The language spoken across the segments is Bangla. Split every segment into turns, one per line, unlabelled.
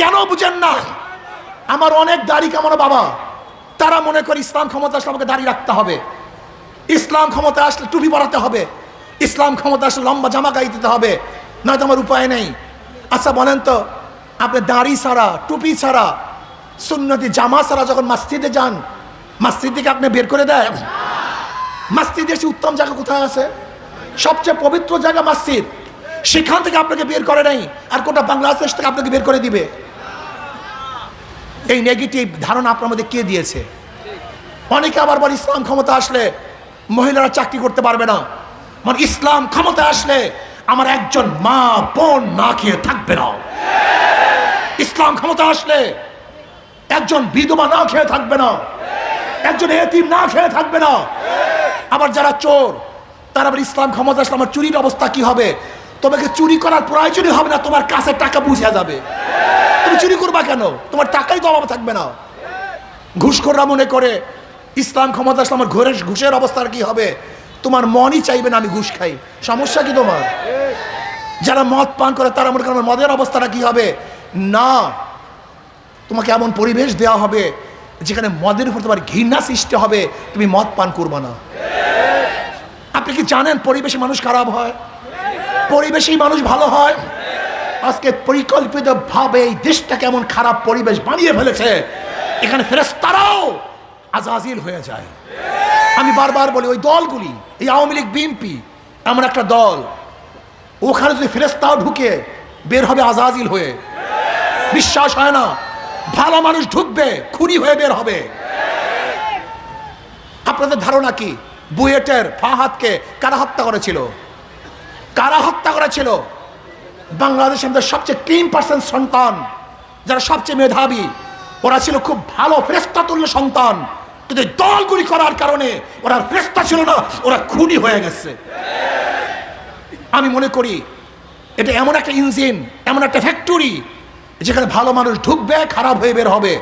কেন বুঝেন না? আমার অনেক দাড়ি কামানো বাবা। তারা মনে করে ইসলাম ক্ষমতা আসলে আমাকে দাড়ি রাখতে হবে। ইসলাম ক্ষমতা আসলে টুপি পরাতে হবে। ইসলাম ক্ষমতা আসলে লম্বা জামা গাই দিতে হবে। নয়তো আমার উপায় নেই। আচ্ছা বলেন তো, আপনি দাড়ি ছাড়া, টুপি ছাড়া, সুন্নতি জামা ছাড়া যখন মাসজিদে যান, মাসজিদ থেকে আপনি বের করে দেয় মাসজিদের সে উত্তম জায়গা কোথায় আছে? সবচেয়ে পবিত্র জায়গা মসজিদ। সেখান থেকে আপনাকে বের করে নেই আর কোটা বাংলাদেশ থেকে আপনাকে বের করে দিবে। এই নেগেটিভ ধারণা আপনার মধ্যে কে দিয়েছে? অনেকে আবার বলে, ইসলাম ক্ষমতা আসলে মহিলারা চাকরি করতে পারবে না। মানে ইসলাম ক্ষমতা আসলে আমার একজন মা, বোন না খেয়ে থাকবে না। ইসলাম ক্ষমতা আসলে একজন বিধবা না খেয়ে থাকবে না। একজন এতিম না খেয়ে থাকবে না। আবার যারা চোর, তারা আবার ইসলাম ক্ষমতা আসলে আমার চুরির অবস্থা কি হবে? তোমাকে চুরি করার প্রয়োজনই হবে না, তোমার কাছে টাকা বুঝে যাবে। তুমি চুরি করবা কেন? তোমার টাকাই তো অভাব থাকবে না। ঘুষখোররা মনে করে, ইসলাম ক্ষমতা আসলে আমার ঘরের ঘুষের অবস্থার কি হবে? তোমার মনই চাইবে না আমি ঘুষ খাই। সমস্যা কি তোমার? যারা মদ পান করে, তারা মনে করে আমার মদের অবস্থাটা কি হবে? না, তোমাকে এমন পরিবেশ দেওয়া হবে যেখানে মদের উপর তোমার ঘৃণা সৃষ্টি হবে, তুমি মদ পান করবে না। আপনি কি জানেন পরিবেশে মানুষ খারাপ হয়? পরিবেশেই মানুষ ভালো হয়? আজকে পরিকল্পিত ভাবে এই দেশটা কেমন খারাপ পরিবেশ বানিয়ে ফেলেছে। এখানে ফেরেস্তারাও আজাজিল হয়ে যায়। আমি বারবার বলি, ওই দলগুলি, এই আওয়ামী লীগ, বিএনপি, এমন একটা দল, ওখানে যদি ফেরেস্তাও ঢুকে বের হবে আজাজিল হয়ে। বিশ্বাস হয় না, ভালো মানুষ ঢুকবে, খুনি হয়ে বের হবে। আপনাদের ধারণা কি? বুয়েটের ফাহাদকে কারা হত্যা করেছিল? কারা হত্যা করেছিল? বাংলাদেশের মধ্যে সবচেয়ে তিন পার্সেন্ট সন্তান, যারা সবচেয়ে মেধাবী, ওরা ছিল খুব ভালো ফ্রেস্তা তুল্য সন্তান। কিন্তু দলগুলি করার কারণে ওরা ফ্রেস্তা ছিল না, ওরা খুনি হয়ে গেছে। আমি মনে করি, এটা এমন একটা ইঞ্জিন এমন একটা ফ্যাক্টরি যেখানে ভালো মানুষ ঢুকবে, খারাপ হয়ে বের হবে।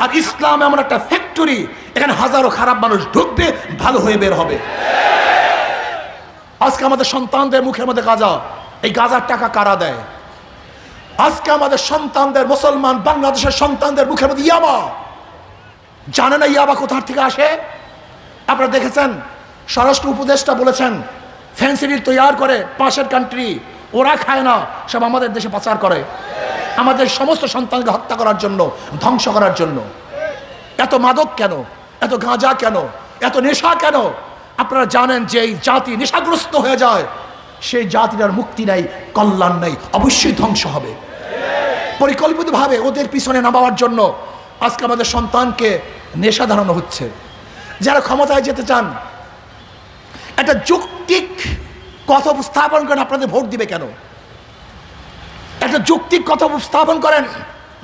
আর ইসলাম এমন একটা ফ্যাক্টরি এখানে হাজারো খারাপ মানুষ ঢুকবে, ভালো হয়ে বের হবে। আজকে আমাদের সন্তানদের মুখের মধ্যে গাজা। এই গাজার টাকা কারা দেয়? আজকে আমাদের সন্তানদের, মুসলমান, বাংলাদেশের সন্তানদের মুখের মধ্যে ইয়াবা। জানে না ইয়াবা কোথার থেকে আসে? আপনারা দেখেছেন, স্বরাষ্ট্র উপদেষ্টা বলেছেন ফ্যান্সিডিল তৈয়ার করে, পাশের কান্ট্রি ওরা খায় না, সব আমাদের দেশে পাচার করে। আমাদের সমস্ত সন্তানকে হত্যা করার জন্য, ধ্বংস করার জন্য। এত মাদক কেন? এত গাঁজা কেন? এত নেশা কেন? আপনারা জানেন যে এই জাতি নেশাগ্রস্ত হয়ে যায়। সেই জাতিটার মুক্তি নাই, কল্যাণ নাই, অবশ্যই ধ্বংস হবে। পরিকল্পিতভাবে ওদের পিছনে নামাবার জন্য আজকে আমাদের সন্তানকে নেশা ধারণা হচ্ছে। যারা ক্ষমতায় যেতে চান, একটা যৌক্তিক কথা উপস্থাপন করেন, আপনাদের ভোট দিবে কেন? একটা যৌক্তিক কথা উপস্থাপন করেন,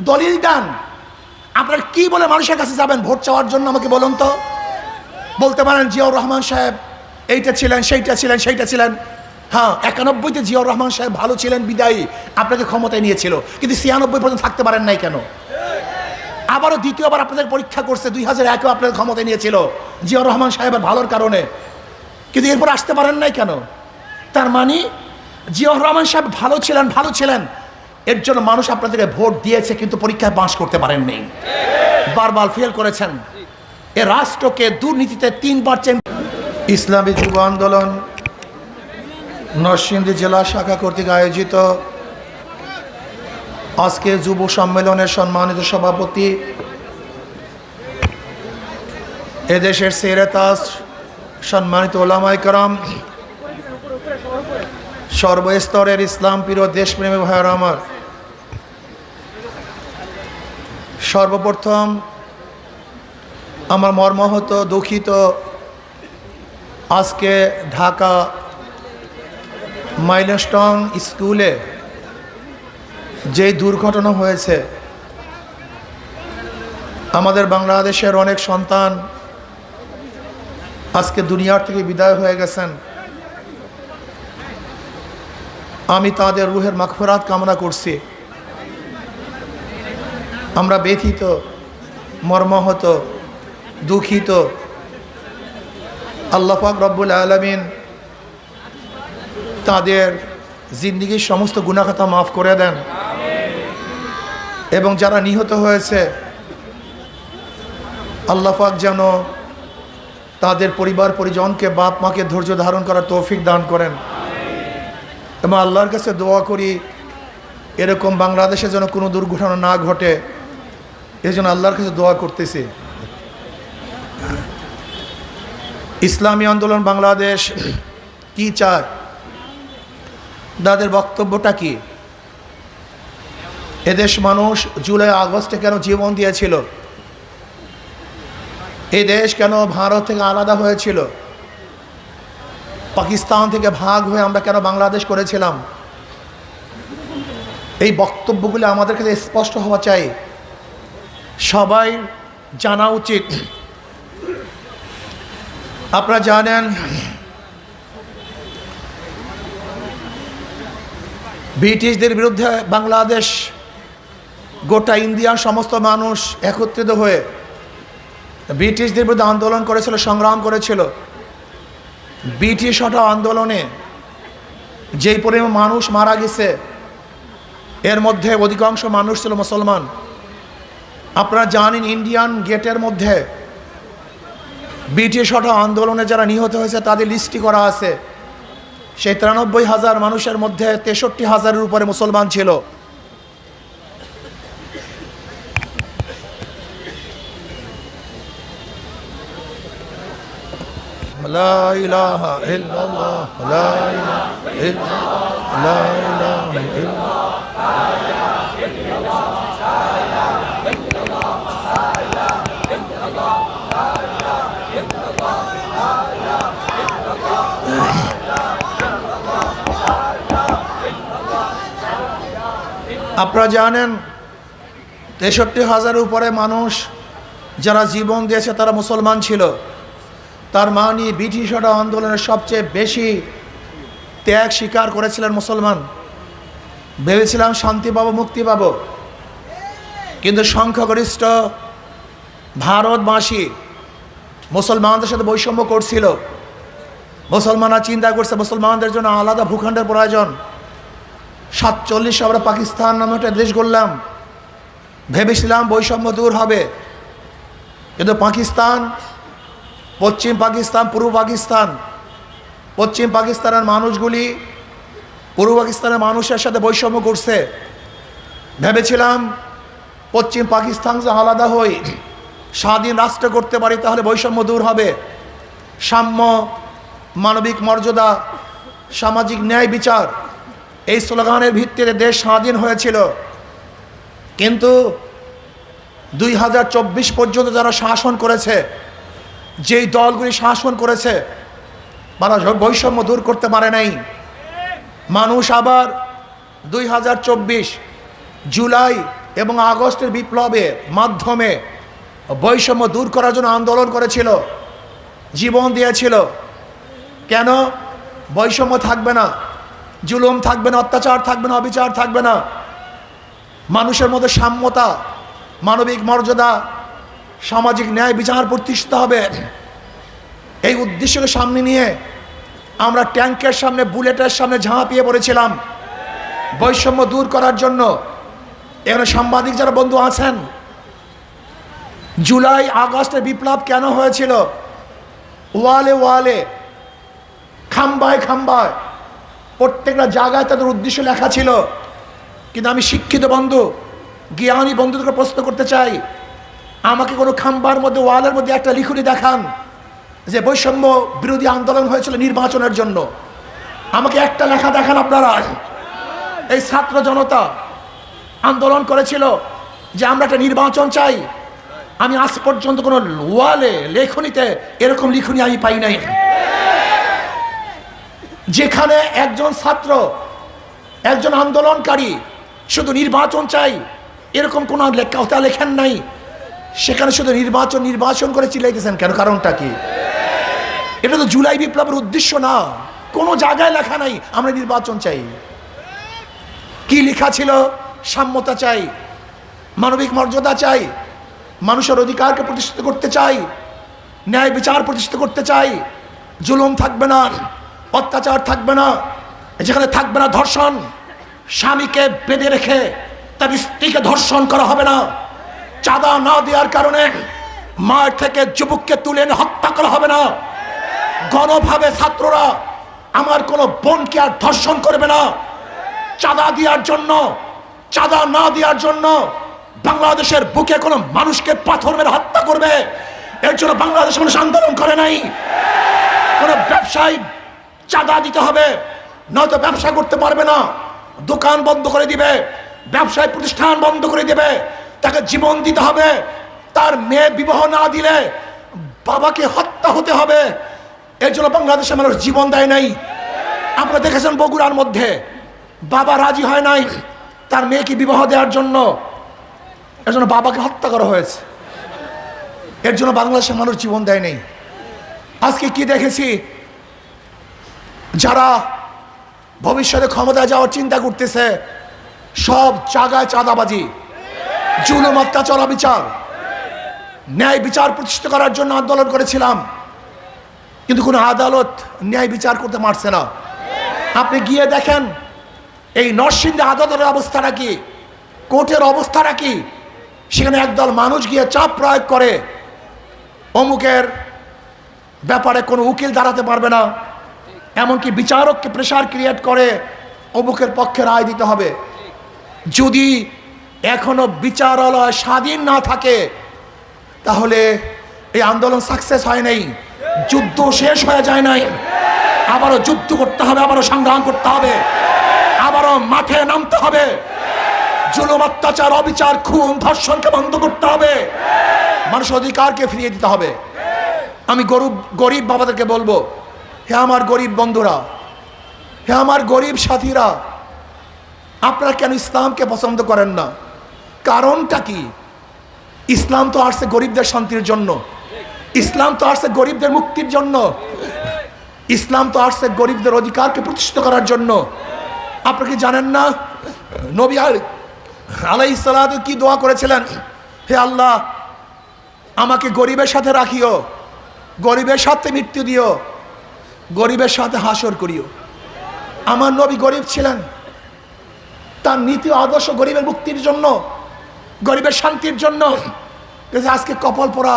দলিল দান। আপনারা কি বলে মানুষের কাছে যাবেন ভোট চাওয়ার জন্য, আমাকে বলুন তো? বলতে পারেন, জিয়াউর রহমান সাহেব, এইটা ছিলেন, সেইটা ছিলেন সেইটা ছিলেন। হ্যাঁ একানব্বইতে জিয়াউর রহমান সাহেব ভালো ছিলেন, বিদায়ী। আপনাকে ক্ষমতায় নিয়েছিল। কিন্তু ছিয়ানব্বই পর্যন্ত থাকতে পারেন নাই কেন? আবারও দ্বিতীয়বার আপনাদের পরীক্ষা করছে, দুই হাজার একেও আপনাদের ক্ষমতায় নিয়েছিল। জিয়াউর রহমান সাহেবের ভালোর কারণে। কিন্তু এরপর আসতে পারেন নাই কেন? তার মানে জিয়াউর রহমান সাহেব ভালো ছিলেন ভালো ছিলেন। এর জন্য মানুষ আপনাদেরকে ভোট দিয়েছে, কিন্তু পরীক্ষায় বাঁশ করতে পারেননি বারবার ফেল করেছেন। এ রাষ্ট্রকে দুর্নীতিতে তিনবার ইসলামী যুব আন্দোলন নরসিংদী জেলা শাখা কর্তৃক আয়োজিত আজকে যুব সম্মেলনের সম্মানিত সভাপতি এদেশের সেরেতাস সম্মানিত ওলামাই কারাম, সর্বস্তরের ইসলাম প্রিয় দেশপ্রেমী ভাইয়ের আমার, সর্বপ্রথম আমার মর্মাহত দুঃখিত আজকে ঢাকা মাইলস্টং স্কুলে যে দুর্ঘটনা হয়েছে, আমাদের বাংলাদেশের অনেক সন্তান আজকে দুনিয়ার থেকে বিদায় হয়ে গেছেন। আমি তাদের রুহের মাখফরাত কামনা করছি। আমরা ব্যথিত, মর্মাহত, দুঃখিত। আল্লাহাক রব্বুল আলমিন তাদের জিন্দিগির সমস্ত গুণাখাতা মাফ করে দেন। এবং যারা নিহত হয়েছে আল্লাপাক যেন তাদের পরিবার পরিজনকে বাপ মাকে ধৈর্য ধারণ করার তৌফিক দান করেন। এবং আল্লাহর কাছে দোয়া করি, এরকম বাংলাদেশে যেন কোনো দুর্ঘটনা না ঘটে, এই জন্য আল্লাহর কাছে দোয়া করতেছি। ইসলামী আন্দোলন বাংলাদেশ কি চায়? তাদের বক্তব্যটা কি? এদেশ মানুষ জুলাই, আগস্টে কেন জীবন দিয়েছিল? এই দেশ কেন ভারত থেকে আলাদা হয়েছিল? পাকিস্তান থেকে ভাগ হয়ে আমরা কেন বাংলাদেশ করেছিলাম? এই বক্তব্যগুলো আমাদের কাছে স্পষ্ট হওয়া চাই। সবাই জানা উচিত। আপনারা জানেন ব্রিটিশদের বিরুদ্ধে বাংলাদেশ, গোটা ইন্ডিয়ার সমস্ত মানুষ একত্রিত হয়ে ব্রিটিশদের বিরুদ্ধে আন্দোলন করেছিল, সংগ্রাম করেছিল। ব্রিটিশ হটা আন্দোলনে যেই পরিমাণ মানুষ মারা গেছে, এর মধ্যে অধিকাংশ মানুষ ছিল মুসলমান। আপনারা জানেন ইন্ডিয়ান গেটের মধ্যে ব্রিটিশ হটা আন্দোলনে যারা নিহত হয়েছে, তাদের লিস্টি করা আছে। সেই তিরানব্বই হাজার মানুষের মধ্যে তেষট্টি হাজারের উপরে মুসলমান ছিল لا إله إلا الله لا إله إلا الله لا إله إلا الله আপনারা জানেন, তেষট্টি হাজারের উপরে মানুষ যারা জীবন দিয়েছে তারা মুসলমান ছিল। তার মানে ব্রিটিশরা আন্দোলনের সবচেয়ে বেশি ত্যাগ স্বীকার করেছিলেন মুসলমান। ভেবেছিলাম শান্তি পাবো, মুক্তি পাবো। কিন্তু সংখ্যাগরিষ্ঠ ভারতবাসী মুসলমানদের সাথে বৈষম্য করছিল। মুসলমানরা চিন্তা করছে, মুসলমানদের জন্য আলাদা ভূখণ্ডের প্রয়োজন। সাতচল্লিশে আমরা পাকিস্তান নামে একটা দেশ গড়লাম। ভেবেছিলাম বৈষম্য দূর হবে। কিন্তু পাকিস্তান, পশ্চিম পাকিস্তান, পূর্ব পাকিস্তান, পশ্চিম পাকিস্তানের মানুষগুলি পূর্ব পাকিস্তানের মানুষের সাথে বৈষম্য করছে। ভেবেছিলাম পশ্চিম পাকিস্তান যে আলাদা হই, স্বাধীন রাষ্ট্র করতে পারি, তাহলে বৈষম্য দূর হবে। সাম্য, মানবিক মর্যাদা, সামাজিক ন্যায় বিচার এই স্লোগানের ভিত্তিতে দেশ স্বাধীন হয়েছিল। কিন্তু দুই হাজার চব্বিশ পর্যন্ত যারা শাসন করেছে, যেই দলগুলি শাসন করেছে, তারা বৈষম্য দূর করতে পারে নাই। মানুষ আবার দুই হাজার চব্বিশ জুলাই এবং আগস্টের বিপ্লবের মাধ্যমে বৈষম্য দূর করার জন্য আন্দোলন করেছিল, জীবন দিয়েছিল। কেন? বৈষম্য থাকবে না। জুলুম থাকবে না, অত্যাচার থাকবে না, অবিচার থাকবে না। মানুষের মধ্যে সাম্যতা, মানবিক মর্যাদা, সামাজিক ন্যায় বিচার প্রতিষ্ঠিত হবে। এই উদ্দেশ্যকে সামনে নিয়ে আমরা ট্যাঙ্কের সামনে, বুলেটের সামনে ঝাঁপিয়ে পড়েছিলাম। বৈষম্য দূর করার জন্য। এখানে সাংবাদিক যারা বন্ধু আছেন, জুলাই আগস্টের বিপ্লব কেন হয়েছিল? ওয়ালে ওয়ালে, খাম্বায় খাম্বায়। প্রত্যেকটা জায়গায় তাদের উদ্দেশ্য লেখা ছিল। কিন্তু আমি শিক্ষিত বন্ধু, জ্ঞানী বন্ধুদেরকে প্রশ্ন করতে চাই। আমাকে কোনো খাম্বার মধ্যে, ওয়ালের মধ্যে একটা লিখুনি দেখান যে বৈষম্য বিরোধী আন্দোলন হয়েছিল নির্বাচনের জন্য। আমাকে একটা লেখা দেখান আপনারা। এই ছাত্র জনতা আন্দোলন করেছিল যে আমরা একটা নির্বাচন চাই। আমি আজ পর্যন্ত কোনো ওয়ালে, লেখনীতে এরকম লিখুনি আমি পাই নাই। যেখানে একজন ছাত্র, একজন আন্দোলনকারী শুধু নির্বাচন চাই, এরকম কোনো কথা লেখেন নাই, সেখানে শুধু নির্বাচন নির্বাচন করে চিলাইতেছেন কেন? কারণটা কি? এটা তো জুলাই বিপ্লবের উদ্দেশ্য না। কোনো জায়গায় লেখা নাই, আমরা নির্বাচন চাই। কি লেখা ছিল? সাম্যতা চাই, মানবিক মর্যাদা চাই, মানুষের অধিকারকে প্রতিষ্ঠিত করতে চাই, ন্যায় বিচার প্রতিষ্ঠিত করতে চাই, জুলুম থাকবে না। অত্যাচার থাকবে না যেখানে থাকবে না ধর্ষণ, স্বামীকে বেঁধে রেখে তার স্ত্রীকে ধর্ষণ করা হবে না। চাঁদা না দেওয়ার কারণে মায়ের থেকে যুবককে তুলে এনে হত্যা করা হবে না। গণভাবে ছাত্ররা আমার কোনো বোনকে আর ধর্ষণ করবে না। চাঁদা দেওয়ার জন্য, চাঁদা না দেওয়ার জন্য বাংলাদেশের বুকে কোনো মানুষকে পাথর মেরে হত্যা করবে। এর জন্য বাংলাদেশ মানুষ আন্দোলন করে নাই। কোনো ব্যবসায়ী চাঁদা দিতে হবে, নয়তো ব্যবসা করতে পারবে না। দোকান বন্ধ করে দিবে, ব্যবসায় প্রতিষ্ঠান বন্ধ করে দিবে, তাকে জীবন দিতে হবে। তার মেয়ে বিবাহ না দিলে বাবাকে হত্যা হতে হবে। এর জন্য বাংলাদেশের মানুষ জীবন দেয় নাই। আপনারা দেখেছেন বগুড়ার মধ্যে, বাবা রাজি হয় নাই তার মেয়েকে বিবাহ দেওয়ার জন্য। এর জন্য বাবাকে হত্যা করা হয়েছে। এর জন্য বাংলাদেশের মানুষ জীবন দেয় নেই। আজকে কি দেখেছি? যারা ভবিষ্যতে ক্ষমতায় যাওয়ার চিন্তা করতেছে, সব জায়গায় চাঁদাবাজি, জুলুম, অত্যাচার, অবিচার। ন্যায় বিচার প্রতিষ্ঠিত করার জন্য আন্দোলন করেছিলাম, কিন্তু কোনো আদালত ন্যায় বিচার করতে পারছে না। আপনি গিয়ে দেখেন, এই নরসিংদী আদালতের অবস্থাটা কি? কোর্টের অবস্থাটা কি? সেখানে একদল মানুষ গিয়ে চাপ প্রয়োগ করে, অমুকের ব্যাপারে কোনো উকিল দাঁড়াতে পারবে না। এমনকি বিচারককে প্রেশার ক্রিয়েট করে, অমুকের পক্ষে রায় দিতে হবে। যদি এখনও বিচারালয় স্বাধীন না থাকে, তাহলে এই আন্দোলন সাকসেস হয় নাই, যুদ্ধ শেষ হয়ে যায় নাই। আবারও যুদ্ধ করতে হবে, আবারও সংগ্রাম করতে হবে, আবারও মাঠে নামতে হবে। জুলুম, অত্যাচার, অবিচার, খুন, ধর্ষণকে বন্ধ করতে হবে। মানুষ অধিকারকে ফিরিয়ে দিতে হবে। আমি গরিব গরিব বাবাদেরকে বলব হে আমার গরিব বন্ধুরা, হে আমার গরিব সাথীরা, আপনারা কেন ইসলামকে পছন্দ করেন না? কারণটা কি? ইসলাম তো আসছে গরিবদের শান্তির জন্য। ইসলাম তো আসছে গরিবদের মুক্তির জন্য। ইসলাম তো আসছে গরিবদের অধিকারকে প্রতিষ্ঠিত করার জন্য। আপনি কি জানেন না? নবী আলাই সালাদ কি দোয়া করেছিলেন? হে আল্লাহ, আমাকে গরিবের সাথে রাখিও, গরিবের সাথে মৃত্যু দিও। গরিবের সাথে হাসর করিও। আমার নবী গরিব ছিলেন। তার নীতি আদর্শ গরিবের মুক্তির জন্য, গরিবের শান্তির জন্য। আজকে কপাল পরা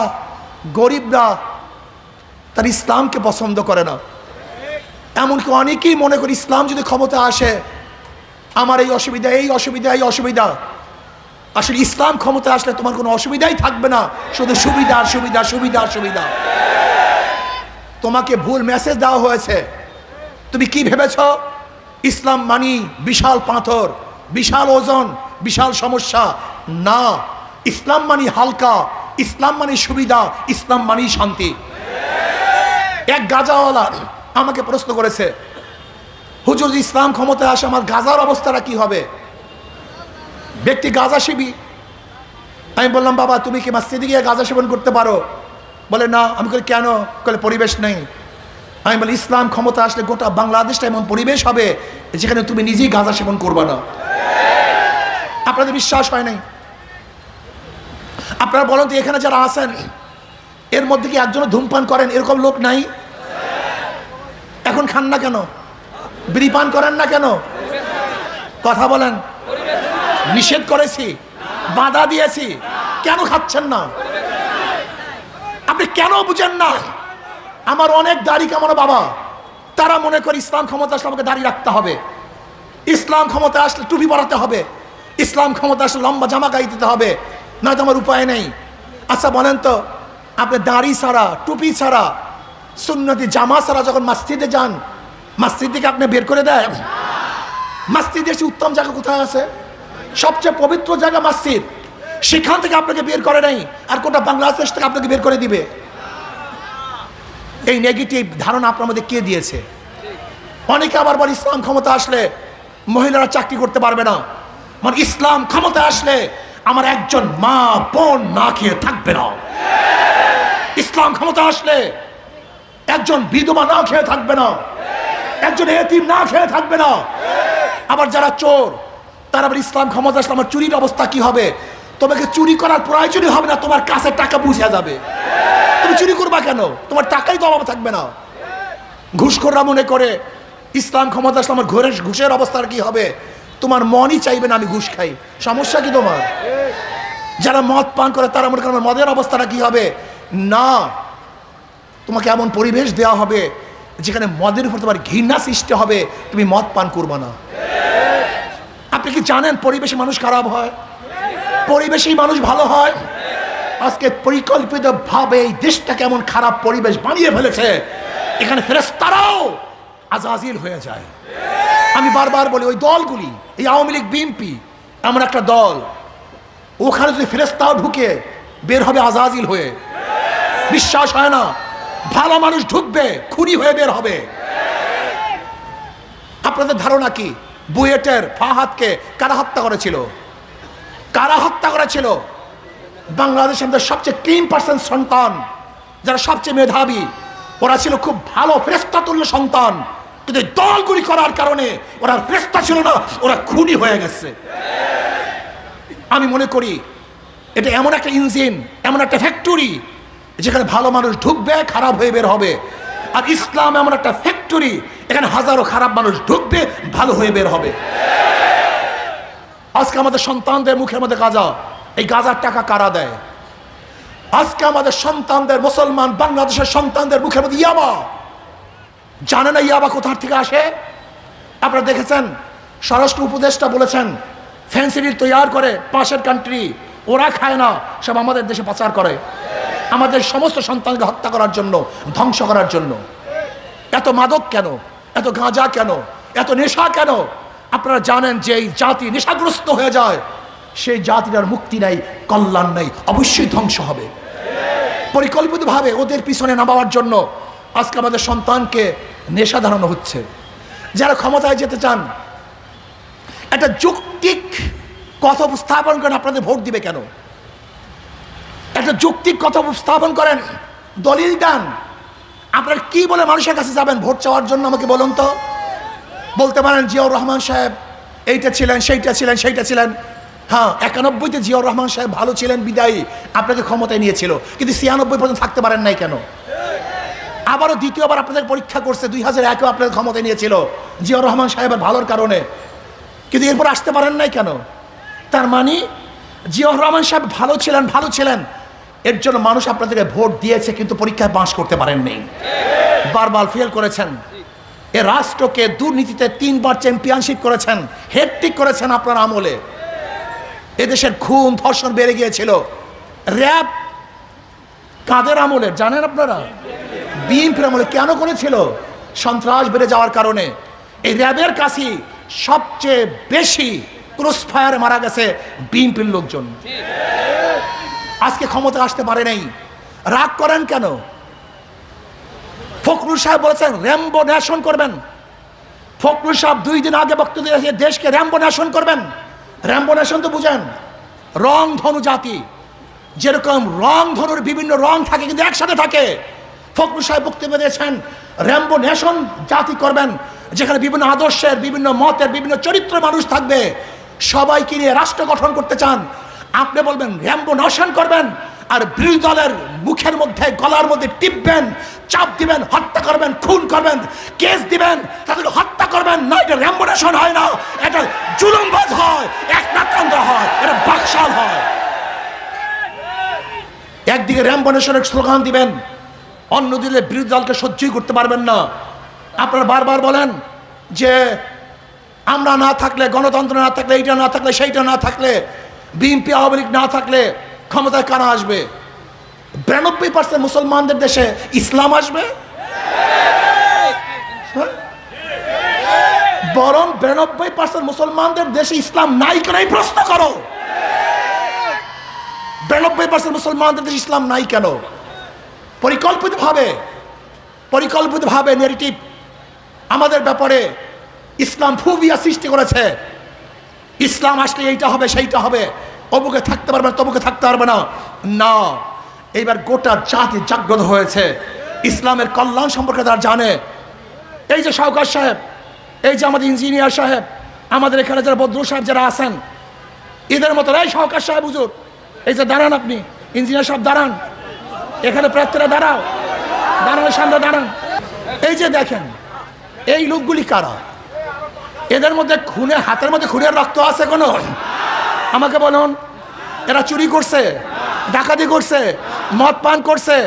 গরিবরা তার ইসলামকে পছন্দ করে না। এমনকি অনেকেই মনে করি ইসলাম যদি ক্ষমতা আসে, আমার এই অসুবিধা এই অসুবিধা এই অসুবিধা। আসলে ইসলাম ক্ষমতা আসলে তোমার কোনো অসুবিধাই থাকবে না। শুধু সুবিধা সুবিধা সুবিধা সুবিধা। তোমাকে ভুল মেসেজ দেওয়া হয়েছে। তুমি কি ভেবেছ? ইসলাম মানি বিশাল পাথর, বিশাল ওজন, বিশাল সমস্যা। না, ইসলাম মানি হালকা, ইসলাম মানি সুবিধা, ইসলাম মানি শান্তি। এক গাজাওয়ালা আমাকে প্রশ্ন করেছে, হুজুর, ইসলাম ক্ষমতায় আসে আমার গাজার অবস্থাটা কি হবে? ব্যক্তি গাজা সেবী আমি বললাম, বাবা, তুমি কি মসজিদে গিয়ে গাজা সেবন করতে পারো? বলে, না, আমি বলি, কেন? বলে, পরিবেশ নেই। আমি বলি, ইসলাম ক্ষমতা আসলে গোটা বাংলাদেশটা এমন পরিবেশ হবে যেখানে তুমি নিজেই গাঁজা সেবন করবে না। আপনাদের বিশ্বাস হয় নাই? আপনারা বলেন তো, এখানে যারা আছেন, এর মধ্যে কি একজন ধূমপান করেন? এরকম লোক নাই? এখন খান না কেন? বিড়ি পান করেন না কেন? কথা বলেন। নিষেধ করেছি। বাধা দিয়েছি। কেন খাচ্ছেন না? আপনি কেন বুঝেন না? আমার অনেক দাড়ি কামানো বাবা। তারা মনে করে ইসলাম ক্ষমতা আসলে আমাকে দাড়ি রাখতে হবে। ইসলাম ক্ষমতা আসলে টুপি পরাতে হবে। ইসলাম ক্ষমতা আসলে লম্বা জামা গায়ে দিতে হবে। নয়তো আমার উপায় নেই। আচ্ছা বলেন তো, আপনি দাড়ি ছাড়া, টুপি ছাড়া, সুন্নতি জামা ছাড়া যখন মাসজিদে যান, মাসজিদ থেকে আপনি বের করে দেয় মাসজিদের চেয়ে উত্তম জায়গা কোথায় আছে? সবচেয়ে পবিত্র জায়গা মসজিদ। সেখান থেকে আপনাকে বের করে নাই, আর কোটা বাংলাদেশ থেকে আপনাকে বের করে দিবে। এই নেগেটিভ ধারণা আপনার মধ্যে কে দিয়েছে? অনেকে আবার বলে, ইসলাম ক্ষমতা আসলে মহিলারা চাকরি করতে পারবে না। মানে ইসলাম ক্ষমতা আসলে আমার একজন মা, বোন না খেয়ে থাকবে না। ইসলাম ক্ষমতা আসলে একজন বিধবা না খেয়ে থাকবে না। একজন এতিম না খেয়ে থাকবে না। আবার যারা চোর, তারা আবার ইসলাম ক্ষমতা আসলে আমার চুরির অবস্থা কি হবে? তোমাকে চুরি করার প্রয়োজনই হবে না, তোমার কাছে টাকা বুঝে যাবে। তুমি চুরি করবা কেন? তোমার টাকাই তো অভাব থাকবে না। ঘুষখোররা মনে করে, ইসলাম ক্ষমতা আসলে আমার ঘুরে ঘুষের অবস্থার কি হবে? তোমার মনই চাইবে না আমি ঘুষ খাই। সমস্যা কি তোমার? যারা মদ পান করে, তারা মনে করেন মদের অবস্থাটা কি হবে? না, তোমাকে এমন পরিবেশ দেওয়া হবে যেখানে মদের উপর তোমার ঘৃণা সৃষ্টি হবে। তুমি মদ পান করবে না। আপনি কি জানেন পরিবেশে মানুষ খারাপ হয়? পরিবেশেই মানুষ ভালো হয়? আজকে পরিকল্পিত ভাবে এই দেশটা কেমন খারাপ পরিবেশ বানিয়ে ফেলেছে। এখানে ফেরেস্তারাও আজাজিল হয়ে যায়। আমি বারবার বলি, ওই দলগুলি, এই আওয়ামী লীগ, বিএনপি, এমন একটা দল, ওখানে যদি ফেরেস্তাও ঢুকে, বের হবে আজাজিল হয়ে। বিশ্বাস হয় না, ভালো মানুষ ঢুকবে, খুনি হয়ে বের হবে। আপনাদের ধারণা কি? বুয়েটের ফাহাদকে কারা হত্যা করেছিল? কারা হত্যা করেছিল? বাংলাদেশের মধ্যে সবচেয়ে তিন পার্সেন্ট সন্তান, যারা সবচেয়ে মেধাবী, ওরা ছিল খুব ভালো ফ্রেস্তাতুল্য সন্তান। কিন্তু দলগুলি করার কারণে ওরা ফ্রেস্তা ছিল না, ওরা খুনি হয়ে গেছে। আমি মনে করি, এটা এমন একটা ইঞ্জিন এমন একটা ফ্যাক্টরি যেখানে ভালো মানুষ ঢুকবে, খারাপ হয়ে বের হবে। আর ইসলাম এমন একটা ফ্যাক্টরি এখানে হাজারো খারাপ মানুষ ঢুকবে, ভালো হয়ে বের হবে। আজকে আমাদের সন্তানদের মুখের মধ্যে গাজা। এই গাজার টাকা কারা দেয়? আজকে আমাদের সন্তানদের মুসলমান, বাংলাদেশের সন্তানদের মুখের মধ্যে ইয়াবা। জানে না ইয়াবা কোথার থেকে আসে? আপনারা দেখেছেন, স্বরাষ্ট্র উপদেষ্টা বলেছেন ফ্যান্সিডিল তৈয়ার করে, পাশের কান্ট্রি ওরা খায় না, সব আমাদের দেশে পাচার করে। আমাদের সমস্ত সন্তানকে হত্যা করার জন্য, ধ্বংস করার জন্য। এত মাদক কেন? এত গাঁজা কেন? এত নেশা কেন? আপনারা জানেন যে এই জাতি নেশাগ্রস্ত হয়ে যায়। সেই জাতিটার মুক্তি নাই, কল্যাণ নাই, অবশ্যই ধ্বংস হবে। পরিকল্পিতভাবে ওদের পিছনে নামাবার জন্য আজকে আমাদের সন্তানকে নেশা ধারণা হচ্ছে। যারা ক্ষমতায় যেতে চান, একটা যৌক্তিক কথা উপস্থাপন করেন আপনাদের ভোট দিবে কেন? একটা যৌক্তিক কথা উপস্থাপন করেন, দলিল দান। আপনারা কি বলে মানুষের কাছে যাবেন ভোট চাওয়ার জন্য আমাকে বলুন তো? বলতে পারেন, জিয়াউর রহমান সাহেব এইটা ছিলেন, সেইটা ছিলেন সেইটা ছিলেন। হ্যাঁ একানব্বইতে জিয়াউর রহমান সাহেব ভালো ছিলেন, বিদায়ী। আপনাকে ক্ষমতায় নিয়েছিল। কিন্তু ছিয়ানব্বই পর্যন্ত থাকতে পারেন নাই কেন? আবারও দ্বিতীয়বার আপনাদের পরীক্ষা করছে, দুই হাজার একেও আপনাদের ক্ষমতায় নিয়েছিল জিয়াউর রহমান সাহেবের ভালোর কারণে। কিন্তু এরপর আসতে পারেন নাই কেন? তার মানে জিয়াউর রহমান সাহেব ভালো ছিলেন ভালো ছিলেন। এর জন্য মানুষ আপনাদেরকে ভোট দিয়েছে, কিন্তু পরীক্ষায় পাশ করতে পারেননি। বারবার ফেল করেছেন। এ রাষ্ট্রকে দুর্নীতিতে তিনবার চ্যাম্পিয়নশিপ করেছেন হেডটিক করেছেন আপনার আমলে। এদেশের খুন ধর্ষণ বেড়ে গিয়েছিল। র্যাব কাদের আমলে, জানেন আপনারা? বিএনপির আমলে কেন করেছিল? সন্ত্রাস বেড়ে যাওয়ার কারণে। এই র্যাবের কাছে সবচেয়ে বেশি ক্রস ফায়ারে মারা গেছে বিএনপির লোকজন। আজকে ক্ষমতা আসতে পারে নাই। রাগ করেন কেন? ফখরুল সাহেব বলেছেন র্যাম্বো ন্যাশন করবেন। ফখরুল সাহেব দুই দিন আগে বক্তব্য দিয়েছে, দেশকে র্যাম্বো ন্যাশন করবেন। র্যাম্বো ন্যাশন তো বুঝেন, রং ধনু জাতি, যেরকম রং ধনুর বিভিন্ন রং থাকে, কিন্তু একসাথে থাকে। ফখরুল সাহেব বক্তব্য দিয়েছেন র্যাম্বো ন্যাশন জাতি করবেন। যেখানে বিভিন্ন আদর্শের, বিভিন্ন মতের, বিভিন্ন চরিত্র মানুষ থাকবে। সবাইকে নিয়ে রাষ্ট্র গঠন করতে চান। আপনি বলবেন র্যাম্বো ন্যাশন করবেন? আর বিরোধী দলের মুখের মধ্যে, গলার মধ্যে টিপবেন, চাপ দিবেন, হত্যা করবেন, খুন করবেন, কেস দিবেন তাদেরকে হত্যা করবেন, না, এটা র্যাম্বোনেশন হয় না, এটা জুলুমবাজ হয়, এক নাকান্ত হয়, এটা বাকশাল হয়। একদিকে র্যাম্বোনেশনের স্লোগান দিবেন, অন্যদিকে বিরোধী দলকে সহ্যই করতে পারবেন না। আপনারা বারবার বলেন যে আমরা না থাকলে, গণতন্ত্র না থাকলে, এইটা না থাকলে, সেইটা না থাকলে, বিএনপি, আওয়ামী লীগ না থাকলে ক্ষমতায় কারা আসবে? বিরানব্বই পার্সেন্ট মুসলমানদের দেশে ইসলাম আসবে? হ্যাঁ? বরং বিরানব্বই পার্সেন্ট মুসলমানদের দেশে ইসলাম নাই কেন প্রশ্ন করো? বিরানব্বই পার্সেন্ট মুসলমানদের দেশে ইসলাম নাই কেন? পরিকল্পিতভাবে পরিকল্পিতভাবে নেগেটিভ আমাদের ব্যাপারে ইসলাম ফুবিয়া সৃষ্টি করেছে। ইসলাম আসলে এইটা হবে, সেইটা হবে। অমুকে থাকতে পারবে না তমুকে থাকতে পারবে না। না, এইবার গোটা জাতি জাগ্রত হয়েছে। ইসলামের কল্যাণ সম্পর্কে তারা জানে। এই যে সাউকার সাহেব, এই যে আমাদের ইঞ্জিনিয়ার সাহেব, আমাদের এখানে যারা বদ্রু সাহেব যারা আছেন, এদের মতো, এই সাউকার সাহেব হুজুর, এই যে দাঁড়ান আপনি, ইঞ্জিনিয়ার সাহেব দাঁড়ান। এখানে প্রার্থীরা দাঁড়াও। দাঁড়ানোর সামনে দাঁড়ান। এই যে দেখেন, এই লোকগুলি কারা? এদের মধ্যে খুনে, হাতের মধ্যে খুনের রক্ত আছে কোনো? আমাকে বলুন, এরা চুরি করছে, ডাকাতি করছে, মদ পান করছে,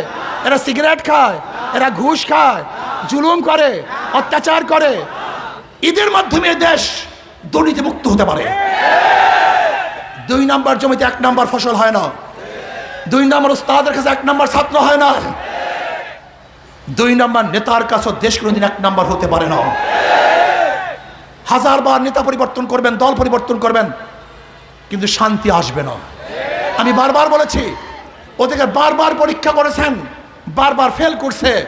এরা সিগারেট খায়, এরা ঘুষ খায়, জুলুম করে, অত্যাচার করে। ঈদের মাধ্যমে দেশ দুর্নীতি মুক্ত হতে পারে। দুই নাম্বার জমিতে এক নাম্বার ফসল হয় না। দুই নাম্বার উস্তাদের কাছে এক নাম্বার ছাত্র হয় না। দুই নাম্বার নেতার কাছে দেশ কোনোদিন এক নাম্বার হতে পারে না। হাজারবার নেতা পরিবর্তন করবেন, দল পরিবর্তন করবেন। কিন্তু শান্তি আসবে না। আমি বারবার বলেছি, ওদেরকে বারবার পরীক্ষা করেছেন, বারবার ফেল করছে।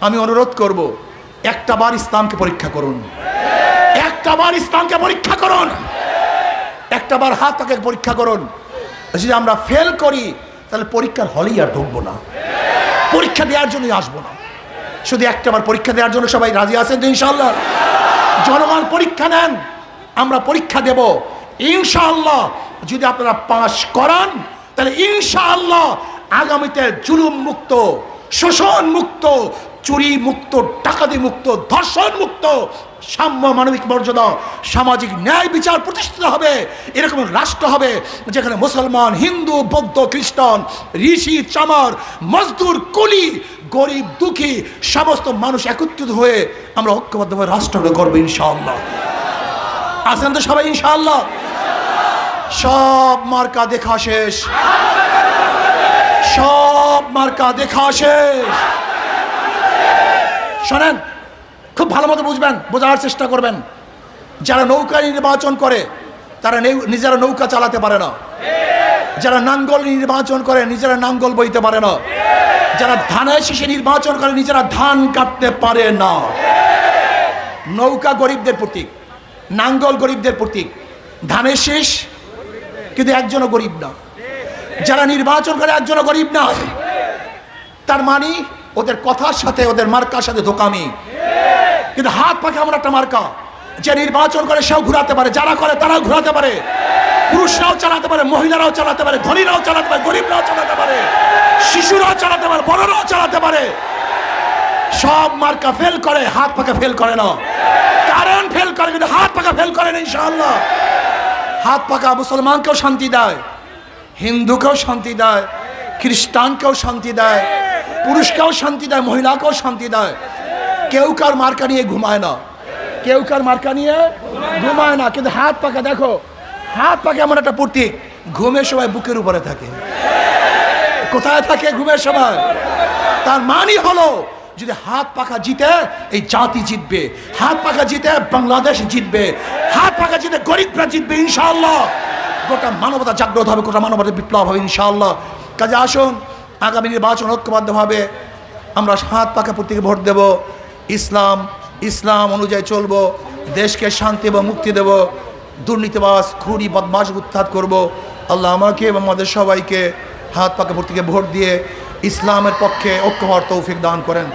আমি অনুরোধ করব, একটা বার ইসলামকে পরীক্ষা করুন। একটা বার ইসলামকে পরীক্ষা করুন। একটা বার হাত তাকে পরীক্ষা করুন। যদি আমরা ফেল করি, তাহলে পরীক্ষার হলেই আর ঢুকবো না। পরীক্ষা দেওয়ার জন্যই আসব না। শুধু একটা বার পরীক্ষা দেওয়ার জন্য সবাই রাজি আছেন তো ইনশাল্লাহ জনগণ পরীক্ষা নেন, আমরা পরীক্ষা দেব। ইনশাআল্লাহ, যদি আপনারা পাশ করান, তাহলে ইনশাআল্লাহ আগামীতে জুলুম মুক্ত, শোষণ মুক্ত, চুরি মুক্ত, ডাকাতি মুক্ত, ধর্ষণ মুক্ত, সাম্য মানবিক মর্যাদা, সামাজিক ন্যায় বিচার প্রতিষ্ঠিত হবে, এরকম রাষ্ট্র হবে যেখানে মুসলমান, হিন্দু, বৌদ্ধ, খ্রিস্টান, ঋষি, চামার, মজদুর, কুলি, গরিব, দুঃখী, সমস্ত মানুষ একত্রিত হয়ে আমরা ঐক্যবদ্ধভাবে রাষ্ট্রকে করব ইনশাআল্লাহ। আছেন তো সবাই ইনশাআল্লাহ? সব মার্কা দেখা শেষ। সব মার্কা দেখা শেষ। শোনেন, খুব ভালো মতো বুঝবেন, বোঝার চেষ্টা করবেন। যারা নৌকা নির্বাচন করে, তারা নিজেরা নৌকা চালাতে পারে না। যারা নাঙ্গল নির্বাচন করে, নিজেরা নাঙ্গল বইতে পারে না। যারা ধানের শেষে নির্বাচন করে, নিজেরা ধান কাটতে পারে না। নৌকা গরিবদের প্রতীক, নাঙ্গল গরিবদের প্রতীক। ধানের শীষ কিন্তু একজনও গরিব না। যারা নির্বাচন করে একজনও গরিব না। তার মানে ওদের কথার সাথে, ওদের মার্কার সাথে ধোকামি কিন্তু হাত পাখে আমরা একটা মার্কা, যে নির্বাচন করে সেও ঘুরাতে পারে, যারা করে তারাও ঘুরাতে পারে। পুরুষরাও চালাতে পারে, মহিলারাও চালাতে পারে, ধনীরাও চালাতে পারে, গরিবরাও চালাতে পারে, শিশুরাও চালাতে পারে, বড়রাও চালাতে পারে। সব মার্কা ফেল করে, হাত পাকা ফেল করে না। কারণ ফেল করে, কিন্তু হাত পাকা ফেল করে না, ইনশাআল্লাহ। হাত পাকা মুসলমানকেও শান্তি দেয়, হিন্দুকেও শান্তি দেয়, খ্রিস্টানকেও শান্তি দেয়, পুরুষকেও শান্তি দেয়, মহিলাকেও শান্তি দেয়। কেউ কার মার্কা নিয়ে ঘুমায় না। কেউ কার মার্কা নিয়ে ঘুমায় না। কিন্তু হাত পাকা, দেখো, হাত পাকা এমন একটা প্রতীক ঘুমের সময় বুকের উপরে থাকে। কোথায় থাকে ঘুমের সময়? তার মানই হলো যদি হাত পাখা জিতে, এই জাতি জিতবে। হাত পাখা জিতে, বাংলাদেশ জিতবে। হাত পাখা জিতে গরিবরা জিতবে, ইনশাআল্লাহ। গোটা মানবতা জাগ্রত হবে, গোটা মানবতা বিপ্লব হবে, ইনশাআল্লাহ। কাজে আসুন, আগামী নির্বাচন ঐক্যবদ্ধভাবে আমরা হাত পাখা প্রত্যেকে ভোট দেব। ইসলাম ইসলাম অনুযায়ী চলবো, দেশকে শান্তি এবং মুক্তি দেব। দুর্নীতিবাস খুরি বদমাস উত্থাত করব। আল্লাহ আমাকে এবং আমাদের সবাইকে হাত পাকা প্রত্যেকে ভোট দিয়ে ইসলামের পক্ষে ঐক্য হওয়ার তৌফিক দান করেন।